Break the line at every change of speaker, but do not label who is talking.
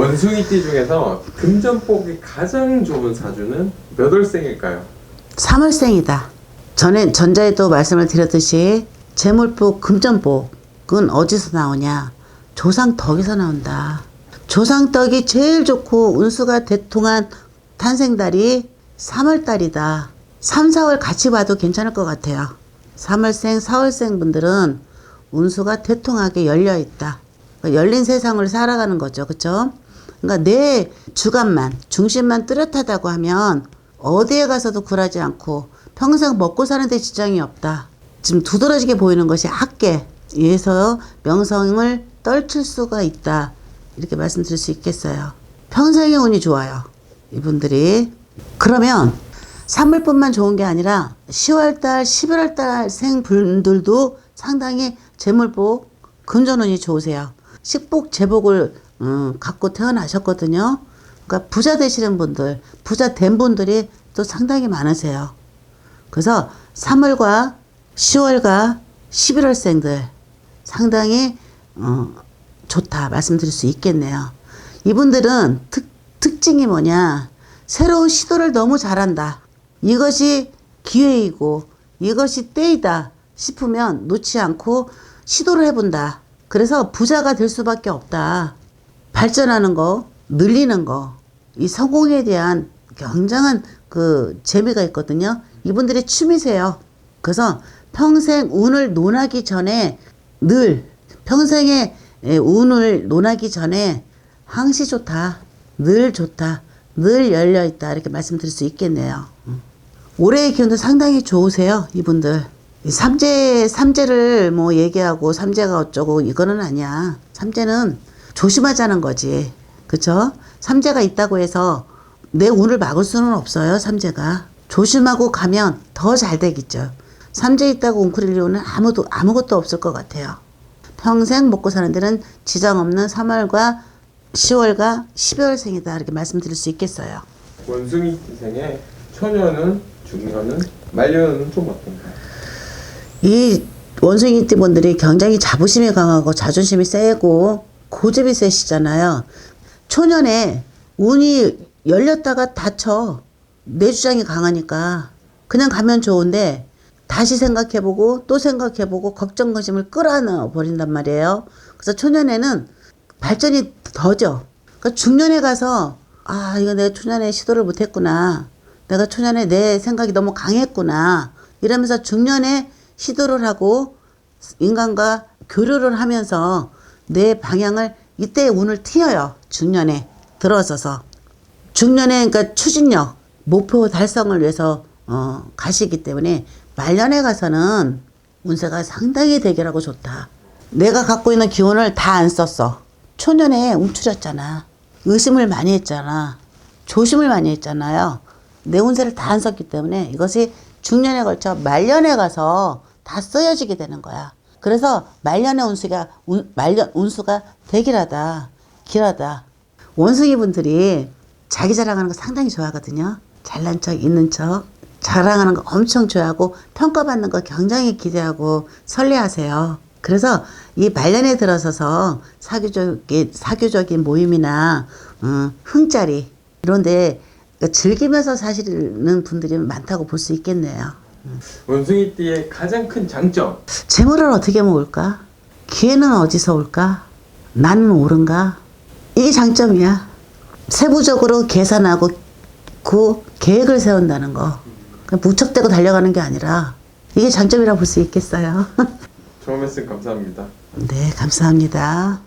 원숭이띠 중에서 금전복이 가장 좋은 사주는 몇 월생일까요?
3월생이다. 전에 전자에도 말씀을 드렸듯이 재물복, 금전복은 어디서 나오냐? 조상덕에서 나온다. 조상덕이 제일 좋고 운수가 대통한 탄생달이 3월달이다. 3, 4월 같이 봐도 괜찮을 것 같아요. 3월생, 4월생 분들은 운수가 대통하게 열려 있다. 열린 세상을 살아가는 거죠. 그쵸? 그러니까 내 주관만, 중심만 뚜렷하다고 하면 어디에 가서도 굴하지 않고 평생 먹고 사는 데 지장이 없다. 지금 두드러지게 보이는 것이 학계 에서 명성을 떨칠 수가 있다. 이렇게 말씀드릴 수 있겠어요. 평생의 운이 좋아요. 이분들이. 그러면 3월뿐만 좋은 게 아니라 10월달, 11월달 생 분들도 상당히 재물복, 금전운이 좋으세요. 식복, 재복을 음, 갖고 태어나셨거든요. 그러니까 부자 되시는 분들, 부자 된 분들이 또 상당히 많으세요. 그래서 3월과 10월과 11월생들 상당히 어, 좋다 말씀드릴 수 있겠네요. 이분들은 특, 특징이 뭐냐? 새로운 시도를 너무 잘한다. 이것이 기회이고 이것이 때이다 싶으면 놓지 않고 시도를 해본다. 그래서 부자가 될 수밖에 없다. 발전하는 거, 늘리는 거, 이 성공에 대한 굉장한 그 재미가 있거든요. 이분들의 취미세요. 그래서 평생 운을 논하기 전에 늘 평생의 예, 운을 논하기 전에 항시 좋다, 늘 좋다, 늘 열려 있다 이렇게 말씀드릴 수 있겠네요. 음. 올해의 기운도 상당히 좋으세요, 이분들. 이 삼재 삼재를 뭐 얘기하고 삼재가 어쩌고 이거는 아니야. 삼재는 조심하자는 거지. 그쵸? 삼재가 있다고 해서 내 운을 막을 수는 없어요, 삼재가. 조심하고 가면 더 잘 되겠죠. 삼재 있다고 웅크릴려는 아무도, 아무것도 없을 것 같아요. 평생 먹고 사는 데는 지장 없는 3월과 10월과 12월 생이다. 이렇게 말씀드릴 수 있겠어요.
원숭이띠생의 초년은, 중년은, 말년은 좀 어떤가요?
이 원숭이 띠 분들이 굉장히 자부심이 강하고 자존심이 세고 고집이 세시잖아요. 초년에 운이 열렸다가 닫혀. 내 주장이 강하니까 그냥 가면 좋은데 다시 생각해보고 또 생각해보고 걱정 근심을 끌어안아 버린단 말이에요. 그래서 초년에는 발전이 더죠. 그러니까 중년에 가서 아 이거 내가 초년에 시도를 못했구나. 내가 초년에 내 생각이 너무 강했구나. 이러면서 중년에 시도를 하고 인간과 교류를 하면서 내 방향을 이때 운을 튀어요. 중년에 들어서서 중년에 그러니까 추진력 목표 달성을 위해서 어, 가시기 때문에 말년에 가서는 운세가 상당히 대결하고 좋다. 내가 갖고 있는 기운을 다 안 썼어. 초년에 움츠렸잖아. 의심을 많이 했잖아. 조심을 많이 했잖아요. 내 운세를 다 안 썼기 때문에 이것이 중년에 걸쳐 말년에 가서 다 쓰여지게 되는 거야. 그래서 말년의 운수가 운, 말년 운수가 대길하다, 길하다. 원숭이 분들이 자기 자랑하는 거 상당히 좋아하거든요. 잘난 척, 있는 척, 자랑하는 거 엄청 좋아하고 평가받는 거 굉장히 기대하고 설레하세요. 그래서 이 말년에 들어서서 사교적인 사교적인 모임이나 음, 흥자리 이런데 즐기면서 사시는 분들이 많다고 볼 수 있겠네요.
원숭이띠의 가장 큰 장점,
재물을 어떻게 모을까? 기회는 어디서 올까? 나는 옳은가? 이게 장점이야. 세부적으로 계산하고 그 계획을 세운다는 거. 그냥 무척대고 달려가는 게 아니라 이게 장점이라 볼 수 있겠어요.
말씀 감사합니다.
네, 감사합니다.